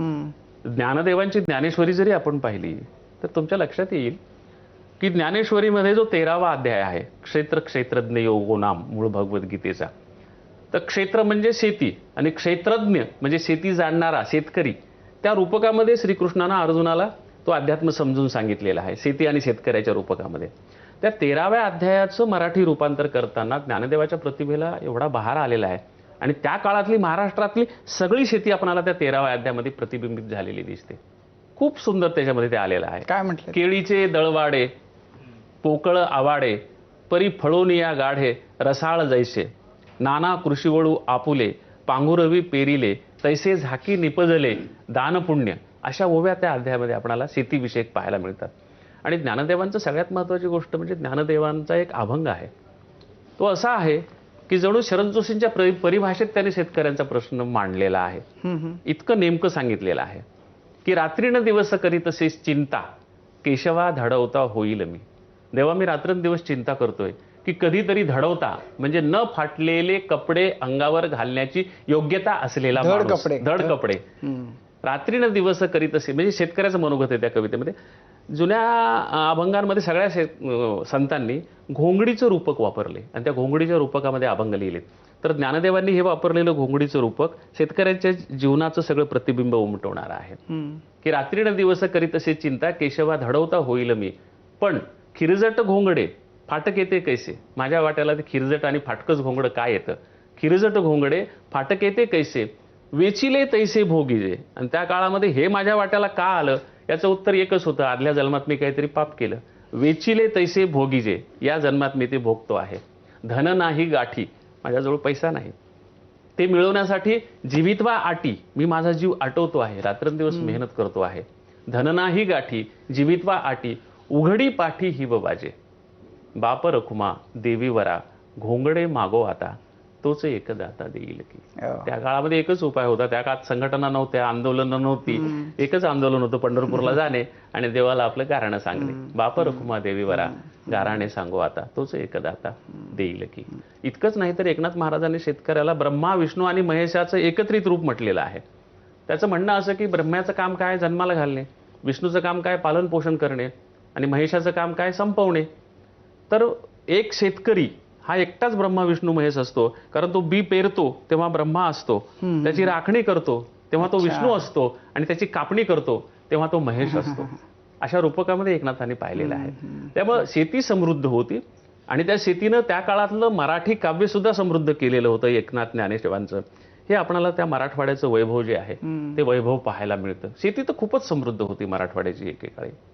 ज्ञानदेवांची ज्ञानेश्वरी जरी आपण पाहिली तर तुमच्या लक्षात येईल की ज्ञानेश्वरीमध्ये जो तेरावा अध्याय आहे क्षेत्र क्षेत्रज्ञ योगो नाम मूळ भगवद्गीतेचा. तर क्षेत्र म्हणजे शेती आणि क्षेत्रज्ञ म्हणजे शेती जाणणारा शेतकरी. त्या रूपकामध्ये श्रीकृष्णानं अर्जुनाला तो अध्यात्म समजून सांगितलेला आहे शेती आणि शेतकऱ्याच्या रूपकामध्ये. त्या तेराव्या अध्यायाचं मराठी रूपांतर करताना ज्ञानदेवाच्या प्रतिभेला एवढा बहार आलेला आहे. आणि त्या काळातली महाराष्ट्रातली सगळी शेती आपणाला त्या तेराव्या अध्यायामध्ये प्रतिबिंबित झालेली दिसते. खूप सुंदर त्याच्यामध्ये ते आलेलं आहे. काय म्हटलं? केळीचे दळवाडे पोकळ आवाडे परी फळोनिया गाढे रसाळ जैसे नाना कृषीवळू आपुले पांघुरवी पेरिले तैसे झाकी निपजले दानपुण्य अशा ओव्या त्या अध्यायामध्ये आपणाला शेतीविषयक पाहायला मिळतात. आणि ज्ञानदेवांचं सगळ्यात महत्त्वाची गोष्ट म्हणजे ज्ञानदेवांचा एक अभंग आहे. तो असा आहे की जणू शरद जोशींच्या प्र- परिभाषेत त्यांनी शेतकऱ्यांचा प्रश्न मांडलेला आहे. इतकं नेमकं सांगितलेलं आहे की रात्रीनं दिवस करीत असेच चिंता केशवा धडवता होईल मी देवा मी रात्रंदिवस चिंता करतोय की कधीतरी धडवता म्हणजे न फाटलेले कपडे अंगावर घालण्याची योग्यता असलेला धड. कपडे. धड कपडे हम्म. रात्रीनं दिवस करीत असे म्हणजे शेतकऱ्याचं मनोगत आहे त्या कवितेमध्ये जुन्या अभंगांमध्ये सगळ्या संतांनी घोंगडीचं रूपक वापरले. आणि त्या घोंगडीच्या रूपकामध्ये अभंग लिहिले तर ज्ञानदेवांनी हे वापरलेलं घोंगडीचं रूपक शेतकऱ्यांच्या जीवनाचं सगळं प्रतिबिंब उमटवणार आहे. की रात्रीनं दिवस करीत असे चिंता केशवा धडवता होईल मी. पण खिरजट घोंगडे फाटक येते कैसे? माझ्या वाट्याला ते खिरजट आणि फाटकच घोंगडं काय येतं? खिरजट घोंगडे फाटक येते कैसे? वेचिले तैसे भोगीजे. आणि त्या काळामध्ये हे माझ्या वाट्याला का आलं? याचं उत्तर एकच होतं. आदल्या जन्मात मी काहीतरी पाप केलं. वेचिले तैसे भोगीजे या जन्मात मी ते भोगतो आहे. धन नाही गाठी माझ्याजवळ पैसा नाही. ते मिळवण्यासाठी जीवितवा आटी मी माझा जीव आटवतो आहे. रात्रंदिवस मेहनत करतो आहे. धन नाही गाठी जीवितवा आटी उघडी पाठी ही बाजे बाप रखुमा देवी वरा घोंगडे मागो आता. तोच एक दाता देईल की. हो. त्या काळामध्ये एकच उपाय होता. त्या काळात संघटना नव्हत्या आंदोलनं नव्हती. एकच आंदोलन होतं पंढरपूरला जाणे आणि देवाला आपलं गाराणं सांगणे. बाप रखुमा देवी वरा गाराणे सांगो आता. तोच एक दाता देईल की. इतकंच नाही तर एकनाथ महाराजांनी शेतकऱ्याला ब्रह्मा विष्णू आणि महेशाचं एकत्रित रूप म्हटलेलं आहे. त्याचं म्हणणं असं की ब्रह्म्याचं काम काय? जन्माला घालणे. विष्णूचं काम काय? पालन पोषण करणे. आणि महेशाचं काम काय? संपवणे. तर एक शेतकरी हा एकटाच ब्रह्मा विष्णू महेश असतो. कारण तो बी पेरतो तेव्हा ब्रह्मा असतो. त्याची राखणी करतो तेव्हा तो विष्णू असतो आणि त्याची कापणी करतो तेव्हा तो महेश असतो. अशा रूपकामध्ये एकनाथांनी पाहिलेलं आहे. त्यामुळे शेती समृद्ध होती आणि त्या शेतीनं त्या काळातलं मराठी काव्य सुद्धा समृद्ध केलेलं होतं एकनाथ ज्ञानेश्वरांचं. हे आपणाला त्या मराठवाड्याचं वैभव जे आहे ते वैभव पाहायला मिळतं. शेती तर खूपच समृद्ध होती मराठवाड्याची एकेकाळी.